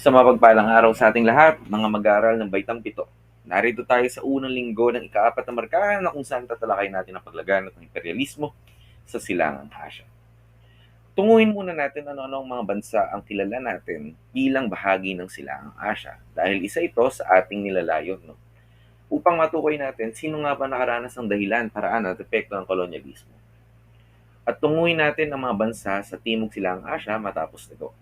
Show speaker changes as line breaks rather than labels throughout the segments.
Sa mapagpalang araw sa ating lahat, mga mag-aaral ng Baitang Pito. Narito tayo sa unang linggo ng ikaapat na markahan na kung saan tatalakay natin ang paglaganap ng imperialismo sa silangang Asya. Tunguhin muna natin ano-ano ang mga bansa ang kilala natin bilang bahagi ng silangang Asya dahil isa ito sa ating nilalayon. No? Upang matukoy natin sino nga ba nakaranas ng dahilan, paraan at epekto ng kolonyalismo. At tunguhin natin ang mga bansa sa Timog Silangang Asya matapos nito.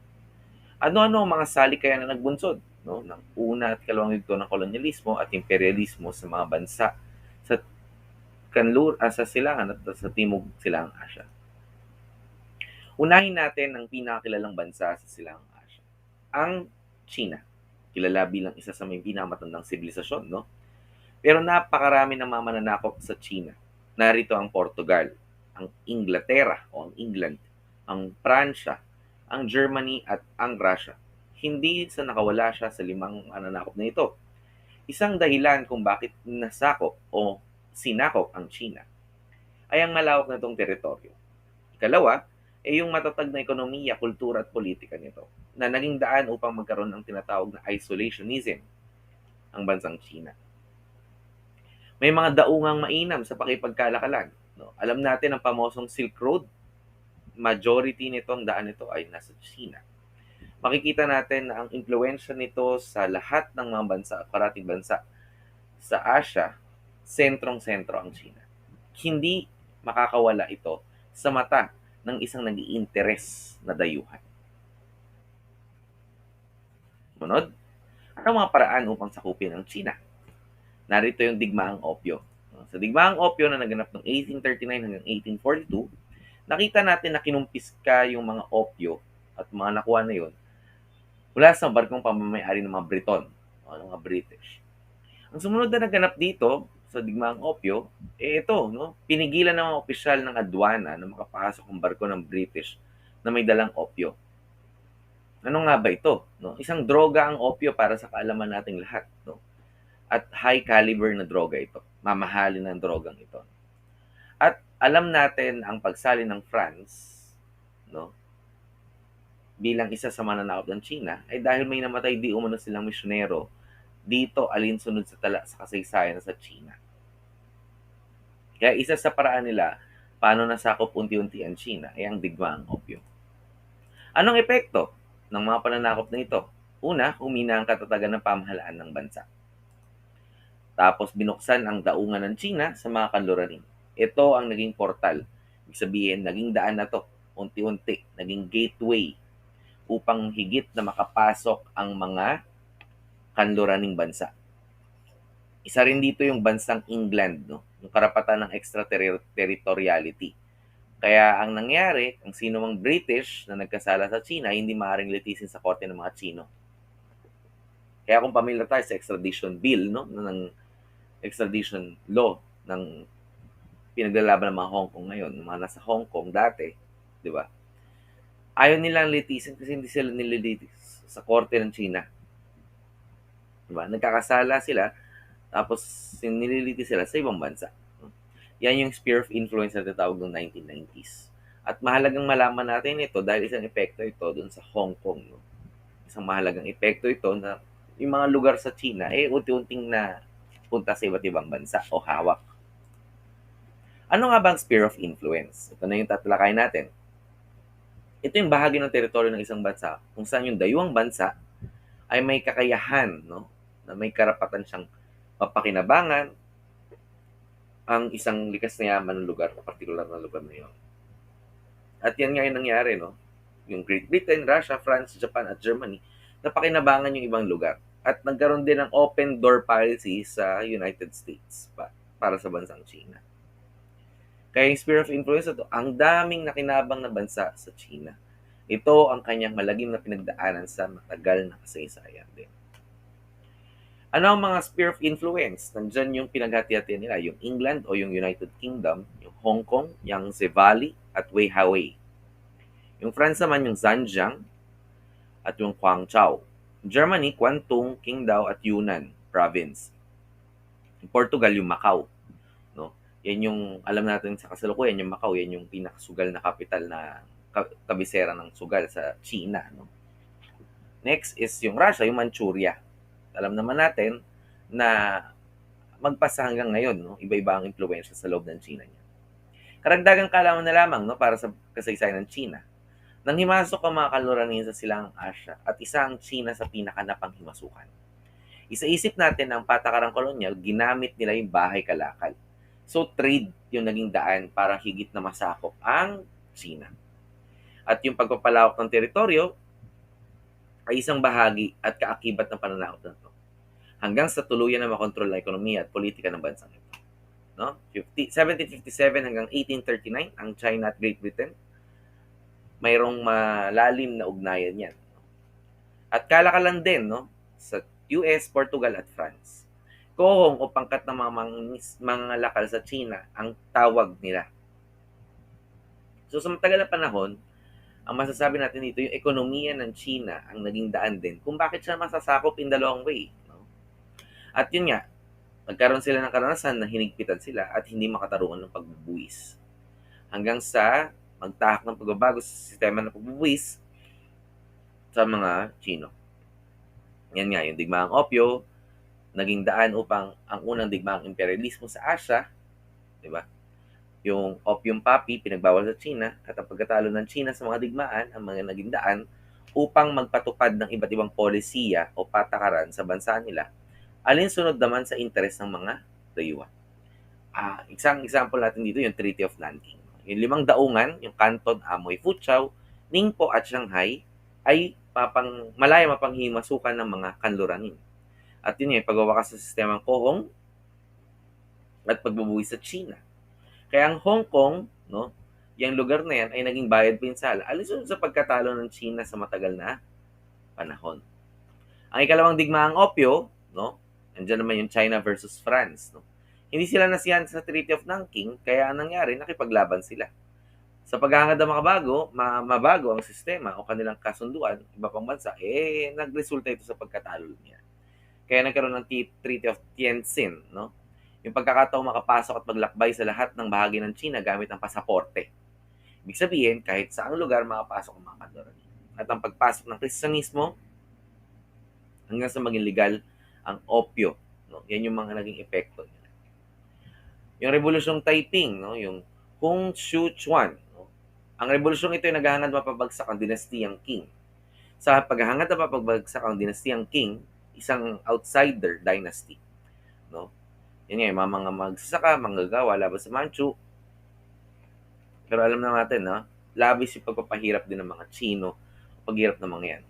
Ano-ano ang mga salikayan na nagbunsod no, ng una at kalawang yugto ng kolonyalismo at imperialismo sa mga bansa sa kanlur uh, sa silangan at sa timog silangang Asya. Unahin natin ang pinakakilalang bansa sa silangang Asya, ang China. Kilala bilang isa sa may pinakamatandang sibilisasyon, no? Pero napakarami ng mga mananakop sa China. Narito ang Portugal, ang Inglaterra o ang England, ang Pransya, ang Germany at ang Russia. Hindi sa nakawala siya sa limang mananakop na ito. Isang dahilan kung bakit nasakop o sinakop ang China ay ang malawak na itong teritoryo. Ikalawa, ay yung matatag na ekonomiya, kultura at politika nito na naging daan upang magkaroon ng tinatawag na isolationism ang bansang China. May mga daungang mainam sa pakipagkalakalan. No? Alam natin ang pamosong Silk Road majority nitong daan nito ay nasa China. Makikita natin na ang impluensya nito sa lahat ng mga bansa, parating bansa sa Asia, sentrong-sentro ang China. Hindi makakawala ito sa mata ng isang nag interes na dayuhan. Munod, ano mga paraan upang sakupin ang China? Narito yung digmaang opyo. Sa digmaang opyo na naganap ng 1839 hanggang 1842, nakita natin na kinumpiska yung mga opyo at mga nakuha na yun mula sa barkong pamamayari ng mga Briton o ng mga British. Ang sumunod na naganap dito sa digmaang opyo, eh ito, no? pinigilan ng mga opisyal ng adwana na makapasok ang barko ng British na may dalang opyo. Ano nga ba ito? No? Isang droga ang opyo para sa kaalaman nating lahat. No? At high caliber na droga ito. Mamahalin ng drogang ito. Alam natin ang pagsali ng France, no? bilang isa sa mananakop ng China, ay dahil may namatay di umano silang misyonero dito alinsunod sa tala sa kasaysayan sa China. Kaya isa sa paraan nila paano nasakop unti-unti ang China ay ang digmaang opyo. Anong epekto ng mga pananakop na ito? Una, humina ang katatagan ng pamahalaan ng bansa. Tapos binuksan ang daungan ng China sa mga kanluranin ito ang naging portal. Ibig sabihin, naging daan na to, unti-unti, naging gateway upang higit na makapasok ang mga kanluraning bansa. Isa rin dito yung bansang England, no? yung karapatan ng extraterritoriality. Kaya ang nangyari, ang sino mang British na nagkasala sa China, hindi maaaring litisin sa korte ng mga Chino. Kaya kung pamilya tayo sa extradition bill, no, ng extradition law ng pinaglalaban ng mga Hong Kong ngayon, mga nasa Hong Kong dati, di ba? Ayaw nilang litisin kasi hindi sila nililitis sa korte ng China. Di ba? Nagkakasala sila, tapos nililitis sila sa ibang bansa. Yan yung sphere of influence na tinatawag ng 1990s. At mahalagang malaman natin ito dahil isang epekto ito dun sa Hong Kong. No? Isang mahalagang epekto ito na yung mga lugar sa China, eh, unti-unting na punta sa iba't ibang bansa o hawak ano nga ba ang sphere of influence? Ito na yung tatalakay natin. Ito yung bahagi ng teritoryo ng isang bansa kung saan yung dayuang bansa ay may kakayahan, no? na may karapatan siyang mapakinabangan ang isang likas na yaman ng lugar, particular na lugar na yun. At yan nga yung nangyari, no? Yung Great Britain, Russia, France, Japan, at Germany, napakinabangan yung ibang lugar. At nagkaroon din ng open door policy sa United States pa, para sa bansang China. Kaya yung sphere of influence ito, ang daming nakinabang na bansa sa China. Ito ang kanyang malagim na pinagdaanan sa matagal na kasaysayan din. Ano ang mga sphere of influence? Nandyan yung pinaghati-hatian nila, yung England o yung United Kingdom, yung Hong Kong, yung Valley at Weihawei. Yung France naman yung Zhejiang at yung Guangzhou. Germany, Kwantung, Qingdao at Yunnan province. Yung Portugal, yung Macau. Yan yung alam natin sa kasalukuyan, yung Macau, yan yung pinakasugal na kapital na kabisera ng sugal sa China. No? Next is yung Russia, yung Manchuria. Alam naman natin na magpasa hanggang ngayon, no? iba-iba ang impluensya sa loob ng China niya. Karagdagang kalaman na lamang no, para sa kasaysayan ng China. Nang himasok ang mga kaluranin sa silangang Asya at isa ang China sa pinakanapang himasukan. Isaisip natin ang patakarang kolonyal, ginamit nila yung bahay kalakal. So trade yung naging daan para higit na masakop ang China. At yung pagpapalawak ng teritoryo ay isang bahagi at kaakibat ng pananakot na ito. Hanggang sa tuluyan na makontrol na ekonomiya at politika ng bansang ito. No? 50, 1757 hanggang 1839, ang China at Great Britain, mayroong malalim na ugnayan yan. At kalakalan din no, sa US, Portugal at France. Kohong o pangkat ng mga, mga lakal sa China ang tawag nila. So sa matagal na panahon, ang masasabi natin dito, yung ekonomiya ng China ang naging daan din kung bakit siya masasakop in the long way. No? At yun nga, nagkaroon sila ng karanasan na hinigpitan sila at hindi makatarungan ng pagbubuwis. Hanggang sa magtahak ng pagbabago sa sistema ng pagbubuwis sa mga Chino. Yan nga, yung digmaang opyo, naging daan upang ang unang digmaang imperialismo sa Asia, di ba? Yung opium poppy, pinagbawal sa China, at ang pagkatalo ng China sa mga digmaan, ang mga naging daan upang magpatupad ng iba't ibang polisiya o patakaran sa bansa nila alinsunod naman sa interes ng mga dayuhan. Ah, isang example natin dito yung Treaty of Nanking. Yung limang daungan, yung Canton, Amoy, Foochow, Ningpo at Shanghai ay papang, malaya mapanghimasukan ng mga kanluranin. At yun yung pagwawakas sa sistemang kohong at pagbubuwi sa China. Kaya ang Hong Kong, no, yung lugar na yan ay naging bayad pinsala alinsunod sa pagkatalo ng China sa matagal na panahon. Ang ikalawang digmaang opyo, no, Andiyan naman yung China versus France. No? Hindi sila nasiyahan sa Treaty of Nanking, kaya ang nangyari, nakipaglaban sila. Sa paghahangad ng mga bago, ma- mabago ang sistema o kanilang kasunduan, iba pang bansa, eh, nagresulta ito sa pagkatalo niya. Kaya nagkaroon ng Treaty of Tianjin, no? Yung pagkakataong makapasok at maglakbay sa lahat ng bahagi ng China gamit ang pasaporte. Ibig sabihin, kahit saang lugar makapasok ang mga kandoran. At ang pagpasok ng Kristyanismo hanggang sa maging legal ang opyo. No? Yan yung mga naging epekto niya. Yung Revolusyong Taiping, no? yung Hong Xiuquan. No? Ang revolusyon ito ay naghahangad mapabagsak ang dinastiyang Qing. Sa paghahangad na mapabagsak ang dinastiyang Qing, isang outsider dynasty. No? Yan yung mga, mga magsasaka, manggagawa laban sa Manchu. Pero alam na natin, no? labis yung pagpapahirap din ng mga Chino, paghirap ng mga yan.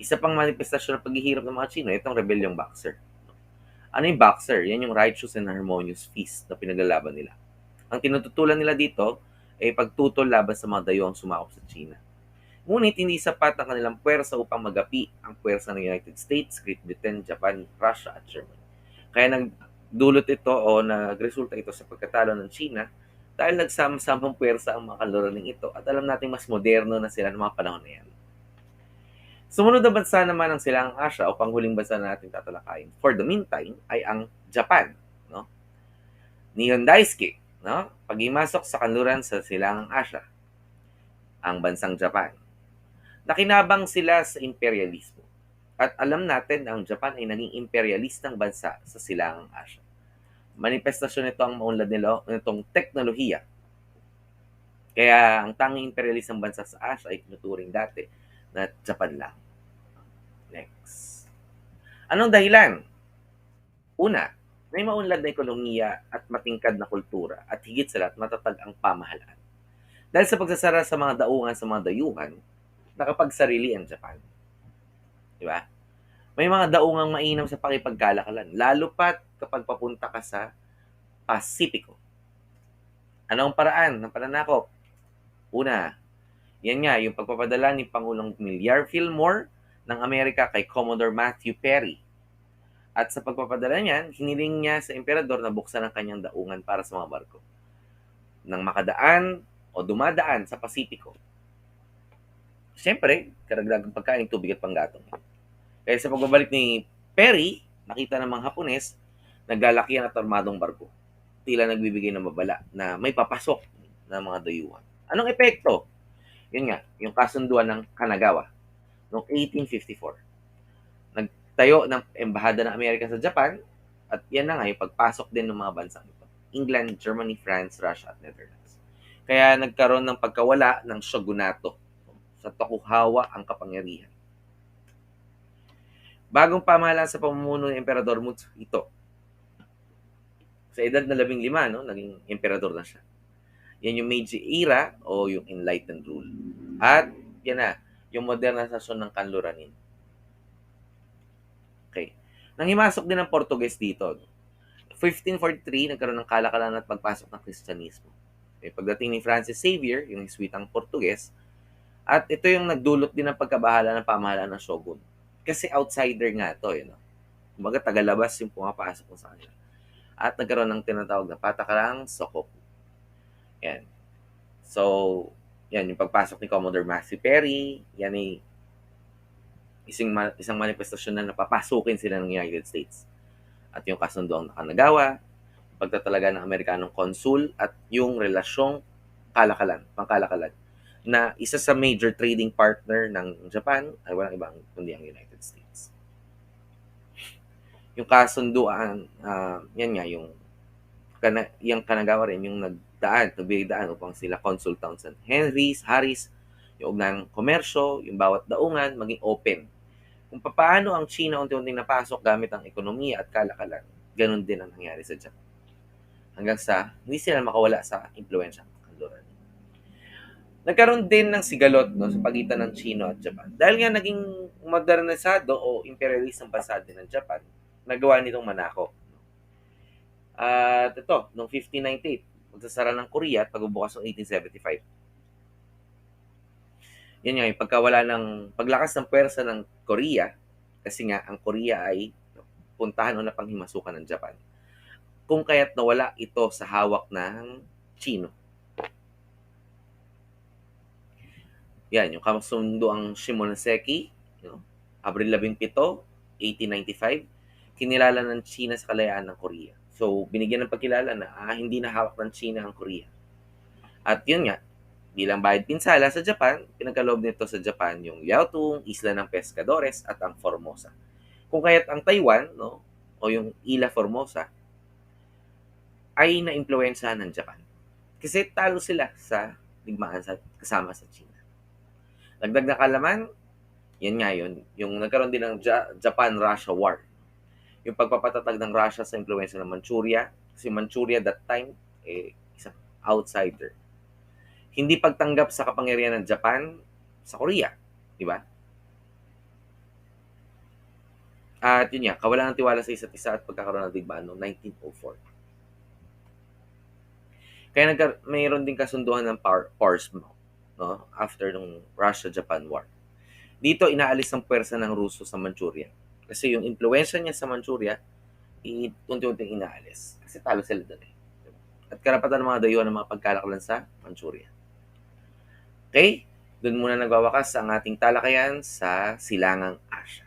Isa pang manifestasyon ng paghihirap ng mga Chino, itong rebelyong Boxer. Ano yung Boxer? Yan yung righteous and harmonious feast na pinaglalaban nila. Ang tinututulan nila dito ay pagtutol laban sa mga dayuang sumakop sa China. Ngunit hindi sapat ang kanilang puwersa upang magapi ang puwersa ng United States, Great Britain, Japan, Russia at Germany. Kaya nagdulot ito o nagresulta ito sa pagkatalo ng China dahil nagsama-samang puwersa ang mga kaluraning ito at alam nating mas moderno na sila ng mga panahon na yan. Sumunod na bansa naman ang silang Asia o panghuling bansa na natin tatalakayin for the meantime ay ang Japan. No? Nihon Daisuke, no? pag-imasok sa kanluran sa silang Asia, ang bansang Japan. Nakinabang sila sa imperialismo. At alam natin na ang Japan ay naging imperialistang bansa sa silangang Asia. Manifestasyon nito ang maunlad nila nitong teknolohiya. Kaya ang tanging imperialistang bansa sa Asia ay tinuturing dati na Japan lang. Next. Anong dahilan? Una, may maunlad na ekonomiya at matingkad na kultura at higit sa lahat matatag ang pamahalaan. Dahil sa pagsasara sa mga daungan sa mga dayuhan, nakapagsarili ang Japan. Di ba? May mga daungang mainam sa pakipagkalakalan, lalo pat kapag papunta ka sa Pasipiko. Ano ang paraan ng pananakop? Una, yan nga, yung pagpapadala ni Pangulong Milyar Fillmore ng Amerika kay Commodore Matthew Perry. At sa pagpapadala niyan, hiniling niya sa emperador na buksan ang kanyang daungan para sa mga barko. Nang makadaan o dumadaan sa Pasipiko. Siyempre, karagdagang pagkain, tubig at panggatong. Kaya sa pagbabalik ni Perry, nakita ng mga Hapones, naglalakihan at armadong barko. Tila nagbibigay ng mabala na may papasok ng mga dayuhan. Anong epekto? Yun nga, yung kasunduan ng Kanagawa noong 1854. nagtayo ng embahada ng Amerika sa Japan at yan na nga yung pagpasok din ng mga bansang ito. England, Germany, France, Russia at Netherlands. Kaya nagkaroon ng pagkawala ng shogunato. Sa Tokugawa ang kapangyarihan. Bagong pamahalaan sa pamumuno ng Emperador Mutsuhito. Sa edad na labing lima, no, naging emperador na siya. Yan yung Meiji era o yung Enlightened rule. At yan na, yung modernisasyon ng kanluranin. Okay. Nanghimasok din ang Portuguese dito. 1543, nagkaroon ng kalakalan at pagpasok ng Kristyanismo. Okay, pagdating ni Francis Xavier, yung iswitang Portuguese, at ito yung nagdulot din ng pagkabahala ng pamahalaan ng Shogun. Kasi outsider nga to, you know. Kumbaga, tagalabas yung pumapasok sa kanila. At nagkaroon ng tinatawag na patakarang Sokoku. Yan. So, yan, yung pagpasok ni Commodore Matthew Perry, yan ay isang, isang manifestasyon na napapasukin sila ng United States. At yung kasunduang nakanagawa, pagtatalaga ng Amerikanong konsul at yung relasyong kalakalan, pangkalakalan, na isa sa major trading partner ng Japan ay walang ibang kundi ang United States. Yung kasunduan, uh, yan nga, yung, kana, yung kanagawa rin, yung nagdaan, nagbigay upang sila consul Townsend Henrys, Harris, yung ugnang komersyo, yung bawat daungan, maging open. Kung paano ang China unti-unting napasok gamit ang ekonomiya at kalakalan, ganun din ang nangyari sa Japan. Hanggang sa hindi sila makawala sa impluensya. Nagkaroon din ng sigalot no, sa pagitan ng China at Japan. Dahil nga naging modernisado o imperialist ang bansa din ng Japan, nagawa nitong manako. At ito, noong 1598, magsasara ng Korea at pagbubukas noong 1875. Yan nga, yung pagkawala ng paglakas ng pwersa ng Korea, kasi nga ang Korea ay puntahan o napanghimasukan ng Japan. Kung kaya't nawala ito sa hawak ng Chino. Yan, yung kasundo ang Shimonoseki, know, Abril 17, 1895, kinilala ng China sa kalayaan ng Korea. So, binigyan ng pagkilala na ah, hindi na hawak ng China ang Korea. At yun nga, bilang bayad pinsala sa Japan, pinagkaloob nito sa Japan yung Liaotung, Isla ng Pescadores at ang Formosa. Kung kaya't ang Taiwan, no, o yung Ila Formosa, ay na-impluensyahan ng Japan. Kasi talo sila sa digmaan sa, kasama sa China. Dagdag na kalaman, yan nga yun, yung nagkaroon din ng Japan-Russia War yung pagpapatatag ng Russia sa impluensya ng Manchuria. Kasi Manchuria that time, eh, isang outsider. Hindi pagtanggap sa kapangyarihan ng Japan sa Korea. Di ba? At yun nga, kawalan ng tiwala sa isa't isa at pagkakaroon ng digmaan noong 1904. Kaya nagka, mayroon din kasunduhan ng Par Portsmouth no? after ng Russia-Japan War. Dito, inaalis ang pwersa ng Ruso sa Manchuria kasi yung influensya niya sa Manchuria, unti-unting inaalis. Kasi talo sila doon eh. At karapatan ng mga dayuhan ng mga pagkalakalan sa Manchuria. Okay? Doon muna nagwawakas ang ating talakayan sa Silangang Asya.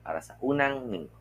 Para sa unang linggo.